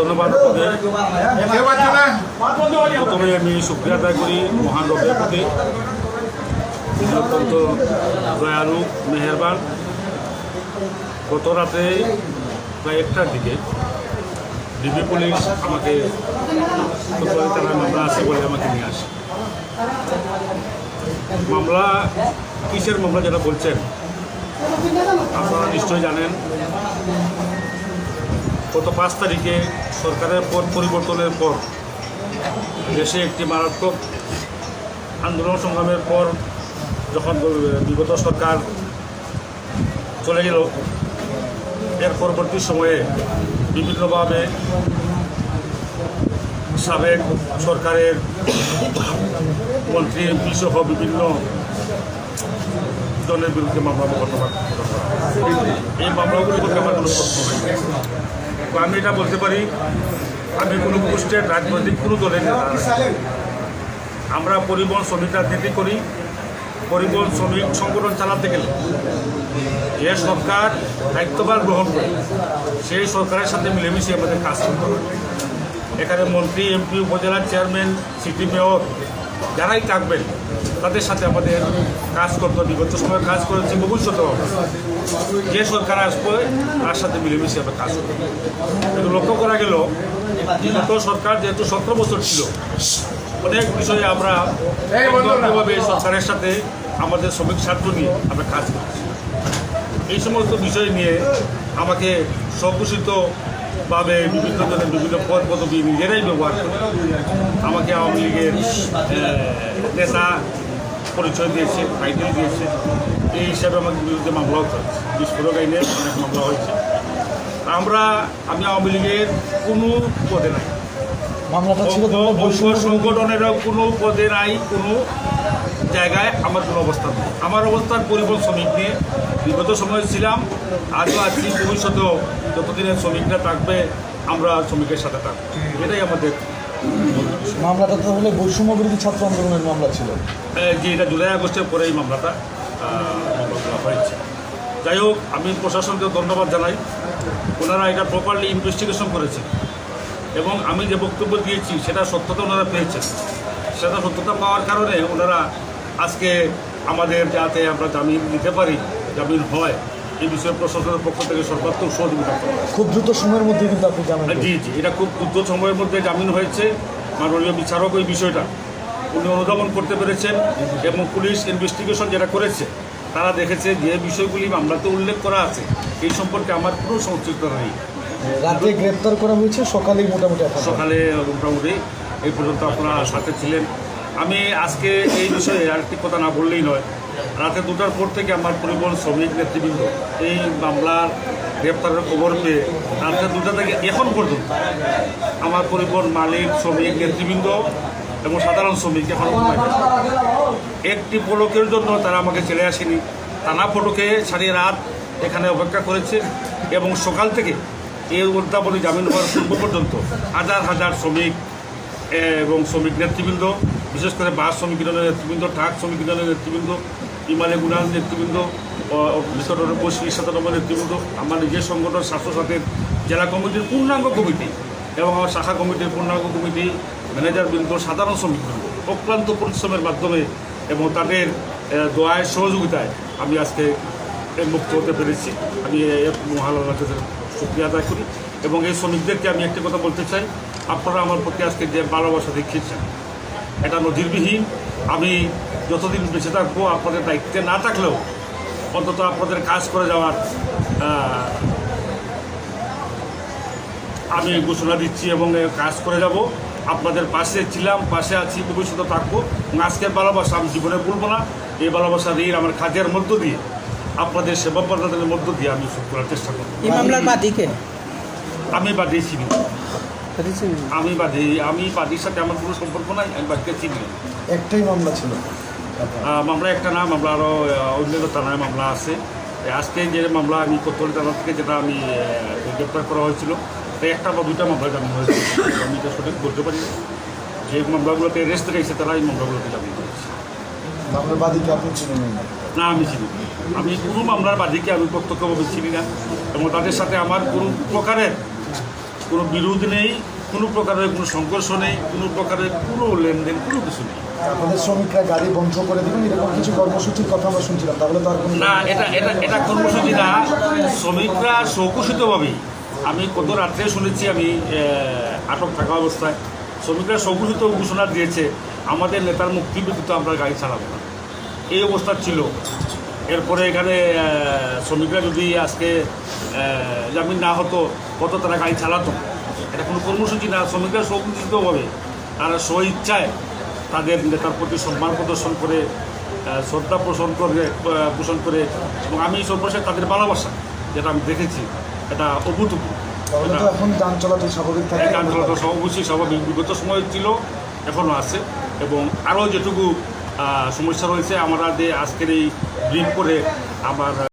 ধন্যবাদ প্রথমে আমি শুক্রিয়া আদায় করি মহান রবের প্রতি। অত্যন্ত দয়ালু, মেহেরবান। গত রাতে প্রায় একটার দিকে ডিবি পুলিশ আমাকে মামলা আছে বলে আমাকে নিয়ে আসে। মামলা কিসের মামলা যেটা বলছেন, আপনারা নিশ্চয়ই জানেন। গত পাঁচ তারিখে সরকারের পর পরিবর্তনের পর দেশে একটি মারাত্মক আন্দোলন সংগ্রামের পর যখন বিগত সরকার চলে গেল, এর পরবর্তী সময়ে বিভিন্নভাবে সাবেক সরকারের মন্ত্রী এমপি সহ বিভিন্ন জনের বিরুদ্ধে মামলা মোকদ্দমা এই মামলাগুলি মধ্যে আমার কোনো প্রশ্ন নেই। তো আমি এটা বলতে পারি, আমি কোনো গোষ্ঠীর রাজনৈতিক, কোনো দলের নেতা আমরা পরিবহন শ্রমিক রাজনীতি করি, পরিবহন শ্রমিক সংগঠন চালাতে গেলে যে সরকার দায়িত্বভার গ্রহণ করে, সেই সরকারের সাথে মিলেমিশে আমাদের কাজ করতে হবে। এখানে মন্ত্রী, এমপি, উপজেলার চেয়ারম্যান, সিটি মেয়র যারাই থাকবেন, তাদের সাথে আমাদের কাজ করতে বিগত সময় কাজ করেছি, ভবিষ্যতেও হবে। যে সরকার আসবে, তার সাথে মিলেমিশে আমরা কাজ করব কিন্তু লক্ষ্য করা গেল, বিগত সরকার যেহেতু সতেরো বছর ছিল, অনেক বিষয়ে আমরা একদমভাবে সরকারের সাথে আমাদের শ্রমিক স্বার্থ নিয়ে আমরা কাজ করছি। এই সমস্ত বিষয় নিয়ে আমাকে স্বঘোষিতভাবে বিভিন্ন ধরনের বিভিন্ন পদ পদবি নিজেরাই ব্যবহার করে আমাকে আওয়ামী লীগের নেতা পরিচয় দিয়েছে টাইটেল দিয়েছে। এই হিসাবে আমাদের বিরুদ্ধে মামলাও চলছে বিস্ফোরক আইনে অনেক মামলা হয়েছে। আমরা আমি আওয়ামী লীগের কোনো পদে নাই। সংগঠনেরও কোনো পদে নাই কোনো জায়গায় আমার কোনো অবস্থান নেই। আমার অবস্থান পরিবহন শ্রমিক নিয়ে বিগত সময় ছিলাম। আজও আছি ভবিষ্যতেও যতদিনের শ্রমিকরা থাকবে আমরা শ্রমিকের সাথে থাকব। এটাই আমাদের মামলাটা তো হলে বৈষম্য বিরোধী ছাত্র আন্দোলনের মামলা ছিল। যে এটা জুলাই আগস্টের পরে এই মামলাটা হয়েছে। যাই হোক আমি প্রশাসনকে ধন্যবাদ জানাই। ওনারা এটা প্রপারলি ইনভেস্টিগেশন করেছে এবং আমি যে বক্তব্য দিয়েছি সেটা সত্যতা ওনারা পেয়েছেন। সেটা সত্যতা পাওয়ার কারণে ওনারা আজকে আমাদের যাতে আমরা জামিন নিতে পারি জামিন হয় এই বিষয়ে প্রশাসনের পক্ষ থেকে সর্বাত্মক সহযোগিতা খুব দ্রুত সময়ের মধ্যে কিন্তু আপনি জানেন জি জি এটা খুব দ্রুত সময়ের মধ্যে জামিন হয়েছে। মাননীয় বিচারক ওই বিষয়টা উনি অনুধাবন করতে পেরেছেন এবং পুলিশ ইনভেস্টিগেশন যেটা করেছে তারা দেখেছে যে বিষয়গুলি মামলাতে উল্লেখ করা আছে। এই সম্পর্কে আমার কোনো সংশ্লিষ্টতা নেই। রাতে গ্রেপ্তার করা হয়েছে সকালেই মোটামুটি সকালে মোটামুটি এই পর্যন্ত আপনারা সাথে ছিলেন। আমি আজকে এই বিষয়ে আরেকটি কথা না বললেই নয়। রাতে দুটার পর থেকে আমার পরিবহন শ্রমিক নেতৃবৃন্দ এই মামলার গ্রেপ্তারের খবর পেয়ে রাতে দুটা থেকে এখন পর্যন্ত আমার পরিবহন মালিক, শ্রমিক, নেতৃবৃন্দ এবং সাধারণ শ্রমিক এখন একটি পলকের জন্য তারা আমাকে চলে আসেনি। টানা ফটকে সারি রাত এখানে অপেক্ষা করেছে এবং সকাল থেকে এই উদ্যাপনী জামিন হওয়ার পূর্ব পর্যন্ত হাজার হাজার শ্রমিক এবং শ্রমিক নেতৃবৃন্দ, বিশেষ করে বাস শ্রমিক ইউনিয়নের নেতৃবৃন্দ, ট্রাক শ্রমিক ইউনিয়নের নেতৃবৃন্দ ইমালে গুনাল নেতৃবৃন্দ বিশ্বরের পঁচিশ শতানব্বই নেতৃবৃন্দ, আমার নিজের সংগঠন স্বাস্থ্য সাথের জেলা কমিটির পূর্ণাঙ্গ কমিটি এবং আমার শাখা কমিটির পূর্ণাঙ্গ কমিটি ম্যানেজারবৃন্দ সাধারণ শ্রমিকবৃন্দ অক্লান্ত পরিশ্রমের মাধ্যমে এবং তাদের দোয়ায়, সহযোগিতায় আমি আজকে মুক্ত হতে পেরেছি। আমি মহালনার কাছে শুক্রিয়া আদায় করি এবং এই শ্রমিকদেরকে আমি একটি কথা বলতে চাই। আপনারা আমার প্রতি আজকে যে ভালোবাসা দেখিয়েছেন এটা নজিরবিহীন। আমি যতদিন বেঁচে থাকব আপনাদের দায়িত্বে না থাকলেও অন্তত আপনাদের কাজ করে যাওয়ার আমি ঘোষণা দিচ্ছি এবং কাজ করে যাব। আপনাদের পাশে ছিলাম পাশে আছি ভবিষ্যতে থাকব। আজকের ভালোবাসা আমি জীবনে ভুলবো না। এই ভালোবাসা ঋণ আমার কাজের মধ্য দিয়ে আপনাদের সেবা প্রদানের মধ্য দিয়ে আমি শোধ করার চেষ্টা করব। এই মামলার বাদীকে আমি বাদী না। আমি বাদী আমি বাদীর সাথে আমার কোনো সম্পর্ক নাই আমি বাদীকে চিনি একটাই মামলা ছিল। মামলা একটা না মামলা আরও অন্যান্য থানায় মামলা আছে। আজকে যে মামলা আমি কোতোয়ালি থানা থেকে যেটা আমি গ্রেপ্তার করা হয়েছিল তো একটা বা দুইটা মামলা জামিন হয়েছে। আমি এটা সঠিক বলতে পারি না। যে মামলাগুলোতে রেস্ট রেখেছে তারা এই মামলাগুলোতে জামিন হয়েছে মামলার বাদীকে আপনি চিনে না? আমি চিনি আমি কোনো মামলার বাদীকে আমি প্রত্যক্ষভাবে চিনি না। এবং তাদের সাথে আমার কোনো প্রকারের কোনো বিরোধ নেই কোনো প্রকারের কোনো সংঘর্ষ নেই কোনো প্রকারের কোনো লেনদেন কোনো কিছু নেই। আপনাদের শ্রমিকরা গাড়ি বন্ধ করে দেবেন এরকম কিছু কর্মসূচির কথা আমরা শুনছিলাম তাহলে তো আর না এটা এটা এটা কর্মসূচি না। শ্রমিকরা স্বঘোষিতভাবেই আমি কত রাত্রে শুনেছি আমি আটক থাকা অবস্থায় শ্রমিকরা স্বঘোষিত ঘোষণা দিয়েছে আমাদের নেতার মুক্তি ব্যতীত আমরা গাড়ি চালাবো না। এই অবস্থা ছিল। এরপরে এখানে শ্রমিকরা যদি আজকে জামিন না হতো কত তারা গাড়ি চালাতো? এটা কোনো কর্মসূচি না শ্রমিকরা স্বঘোষিতভাবে তারা স্ব ইচ্ছায় তাদের নেতার প্রতি সম্মান প্রদর্শন করে শ্রদ্ধা পোষণ করে পোষণ করে এবং আমি সর্বশেষ তাদের ভালোবাসা যেটা আমি দেখেছি এটা অভূতপূর্ব। এখন যান চলাচল স্বাভাবিক থাকে। অবশ্যই স্বাভাবিক। বিগত সময় ছিল এখনও আছে এবং আরও যেটুকু সমস্যা রয়েছে আমরা যে আজকের এই ব্রিফ করে আমার